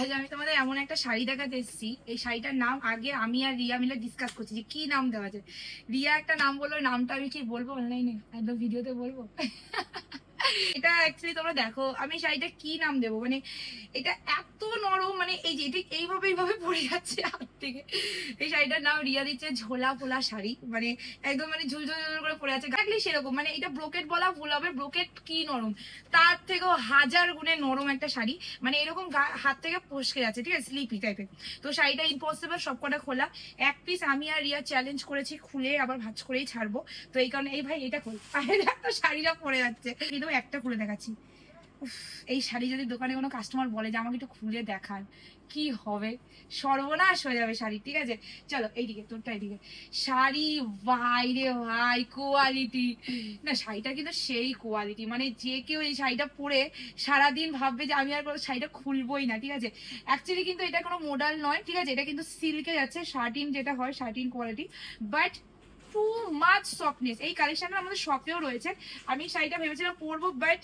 আজ আমি তোমাদের এমন একটা শাড়ি দেখাতে এসেছি। এই শাড়িটার নাম আগে আমি আর রিয়া মিলে ডিসকাস করছি যে কি নাম দেওয়া যায়। রিয়া একটা নাম বলল, নামটা আমি কি বলব? অনলাইনে একদম ভিডিওতে বলব। এটা অ্যাকচুয়ালি তোমরা দেখো, আমি শাড়িটা কি নাম দেবো? মানে এটা এত নরম মানে এই যে এইভাবে এইভাবে পড়ে যাচ্ছে হাত থেকে। এই শাড়িটার নাম রিয়া দিচ্ছে ঝোলা ফোলা শাড়ি। মানে একদম মানে ঝুল ঝুল করে পড়ে আছে exactly সেরকম মানে এটা ব্রোকেট বলা ভুল হবে, ব্রোকেট কি নরম? তার থেকেও হাজার গুণে নরম একটা শাড়ি। মানে এরকম হাত থেকে ফসকে যাচ্ছে, ঠিক আছে? স্লিপি টাইপের তো শাড়িটা ইম্পসিবল সবকটা খোলা। এক পিস আমি আর রিয়া চ্যালেঞ্জ করেছি, খুলে আবার ভাঁজ করেই ছাড়বো। তো এই কারণে, এই ভাই এটা খোল। তো শাড়িটা পরে যাচ্ছে। কিন্তু একটা খুলে দেখাচ্ছি। এই শাড়ি যদি দোকানে কোনো কাস্টমার বলে যে আমাকে একটু খুলে দেখান, কি হবে? সর্বনাশ হয়ে যাবে শাড়ি, ঠিক আছে? চলো, এইদিকে, তোরটা এইদিকে। শাড়ি, ভাই রে ভাই কোয়ালিটি না, শাড়িটা কিন্তু সেই কোয়ালিটি মানে যে কেউ এই শাড়িটা পরে সারাদিন ভাববে যে আমি আর কোনো শাড়িটা খুলবই না, ঠিক আছে? অ্যাকচুয়ালি কিন্তু এটা কোনো মোডাল নয়, ঠিক আছে? এটা কিন্তু সিল্কে যাচ্ছে শার্টিন যেটা হয় satin quality but too much softness এই কালেকশনটা আমাদের শপেও রয়েছে। আমি শাড়িটা ভেবেছিলাম পরবো বাট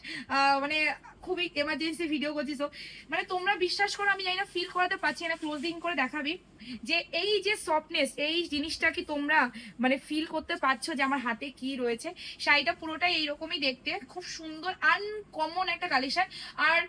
মানে খুবই এমার্জেন্সি ভিডিও করছি তো মানে তোমরা বিশ্বাস করো, আমি জানি না ফিল করাতে পারছি না ক্লোজিং করে দেখাবি। যে এই যে সফটনেস এই জিনিসটা কি তোমরা মানে ফিল করতে পারছ যে আমার হাতে কি রয়েছে? শাড়িটা পুরোটাই এইরকমই দেখতে, খুব সুন্দর আনকমন একটা কালেকশন আর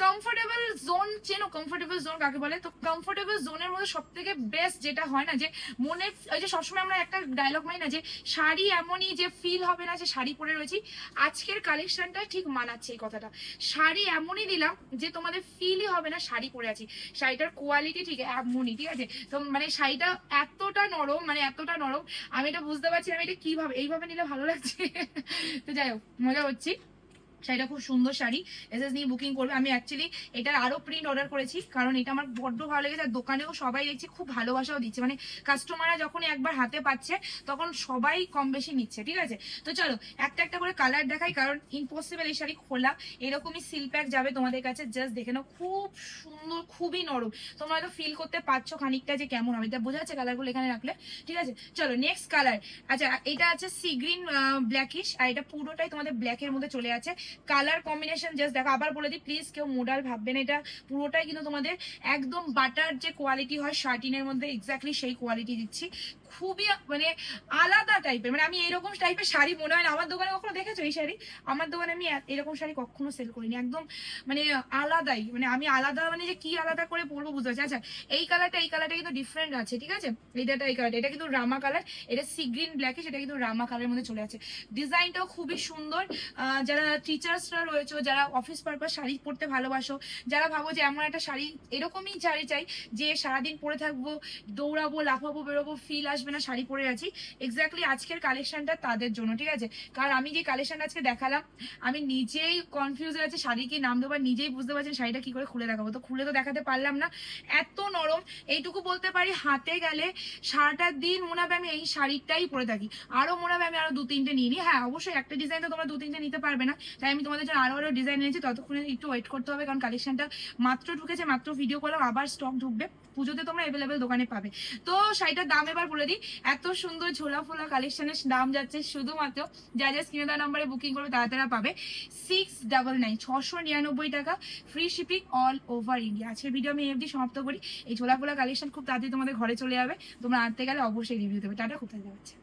কমফোর্টেবল জোন চেনো? কমফোর্টেবল জোন কাকে বলে? তো কমফোর্টেবল জোনের মধ্যে সব থেকে বেস্ট যেটা হয় না যে, মনে ওই যে সবসময় আমরা একটা ডায়লগ মাই না যে, শাড়ি এমনই যে ফিল হবে না যে শাড়ি পরে রয়েছি। আজকের কালেকশনটা ঠিক মানাচ্ছে এই কথাটা। শাড়ি এমনই দিলাম যে তোমাদের ফিলই হবে না শাড়ি পরে আছি। শাড়িটার কোয়ালিটি ঠিক এমনই, ঠিক আছে? তো মানে শাড়িটা এতটা নরম মানে এতটা নরম, আমি এটা বুঝতে পারছি আমি এটা কীভাবে, এইভাবে নিলে ভালো লাগছে। তো যাই হোক, মজা হচ্ছি শাড়িটা খুব সুন্দর শাড়ি এস এস নিয়ে বুকিং করবে। আমি অ্যাকচুয়ালি এটার আরও প্রিন্ট অর্ডার করেছি, কারণ এটা আমার বড্ড ভালো লেগেছে। আর দোকানেও সবাই দেখছি খুব ভালোবাসাও দিচ্ছে। মানে কাস্টমাররা যখন একবার হাতে পাচ্ছে, তখন সবাই কম বেশি নিচ্ছে, ঠিক আছে? তো চলো, একটা একটা করে কালার দেখাই, কারণ ইম্পসিবল এই শাড়ি খোলা। এরকমই সিল প্যাক যাবে তোমাদের কাছে জাস্ট দেখে নাও, খুব সুন্দর, খুবই নরম। তোমরা হয়তো ফিল করতে পারছ খানিকটা যে কেমন হবে। তা বোঝা যাচ্ছে কালারগুলো এখানে রাখলে, ঠিক আছে? চলো নেক্সট কালার আচ্ছা এটা আছে সি গ্রিন ব্ল্যাকিশ আর এটা পুরোটাই তোমাদের ব্ল্যাকের মধ্যে চলে আছে। কালার কম্বিনেশন জাস্ট দেখো, আবার বলে দিই প্লিজ কেউ মোডাল ভাববেন এটা পুরোটাই কিন্তু তোমাদের একদম বাটার যে কোয়ালিটি হয় শার্টিনের মধ্যে এক্স্যাক্টলি সেই কোয়ালিটি দিচ্ছি। খুবই মানে আলাদা টাইপের মানে আমি এরকম টাইপের শাড়ি মনে হয় না। আমার দোকানে কখনো দেখেছ এই শাড়ি? আমার দোকানে আমি এরকম শাড়ি কখনো সেল করিনি। একদম মানে আলাদাই মানে আমি আলাদা মানে যে কি আলাদা করে পরবো বুঝতে পারছি। আচ্ছা এই কালারটা এই কালারটা কিন্তু ডিফারেন্ট আছে, ঠিক আছে? এইটা এই কালারটা এটা কিন্তু রামা কালার এটা সি গ্রিন ব্ল্যাকে সেটা কিন্তু রামা কালারের মধ্যে চলে আছে ডিজাইনটাও খুবই সুন্দর। যারা টিচার্সরা রয়েছে, যারা অফিস পারপাস শাড়ি পরতে ভালোবাসো, যারা ভাবো যে এমন একটা শাড়ি এরকমই শাড়ি চাই যে সারাদিন পরে থাকব, দৌড়াবো, লাফাবো, বেরোবো ফিল আসবে না, শাড়ি পরে আছি। এক্স্যাক্টলি আজকের কালেকশনটা তাদের জন্য, ঠিক আছে? কারণ আমি যে কালেকশনটা আজকে দেখালাম, আমি নিজেই কনফিউজ হয়ে আছে শাড়ি কি নাম দেবো নিজেই বুঝতে পারছেন শাড়িটা কি করে খুলে দেখাবো। তো খুলে তো দেখাতে পারলাম না। এত নরম, এইটুকু বলতে পারি হাতে গেলে সারাটা দিন মনে হবে আমি এই শাড়িটাই পরে থাকি। আরও মনে হবে আমি আরও দু তিনটে নিয়ে নিই হ্যাঁ অবশ্যই একটা ডিজাইন তো তোমরা দু তিনটে নিতে পারবে না। তাই আমি তোমাদের জন্য আরও আরও ডিজাইন এনেছি, ততক্ষণে একটু ওয়েট করতে হবে, কারণ কালেকশনটা মাত্র ঢুকেছে, মাত্র ভিডিও করলাম, আবার স্টক ঢুকবে। পুজোতে তোমরা অ্যাভেলেবেল দোকানে পাবে। তো শাড়িটার দাম এবার বলে দিই, এত সুন্দর ঝোলা ফোলা কালেকশনের দাম যাচ্ছে শুধুমাত্র, যা যা স্ক্রিনে দেওয়া নাম্বারে বুকিং করবে তারা তারা পাবে। সিক্স ডাবল নাইন ছশো নিরানব্বই টাকা free shipping all over India আজকের ভিডিও আমি এফডি সমাপ্ত করি। এই ঝোলা ফোলা কালেকশন খুব তাড়াতাড়ি তোমাদের ঘরে চলে যাবে। তোমরা আনতে গেলে অবশ্যই রিভিউ দেবে। টাটা কোথায় যাচ্ছে।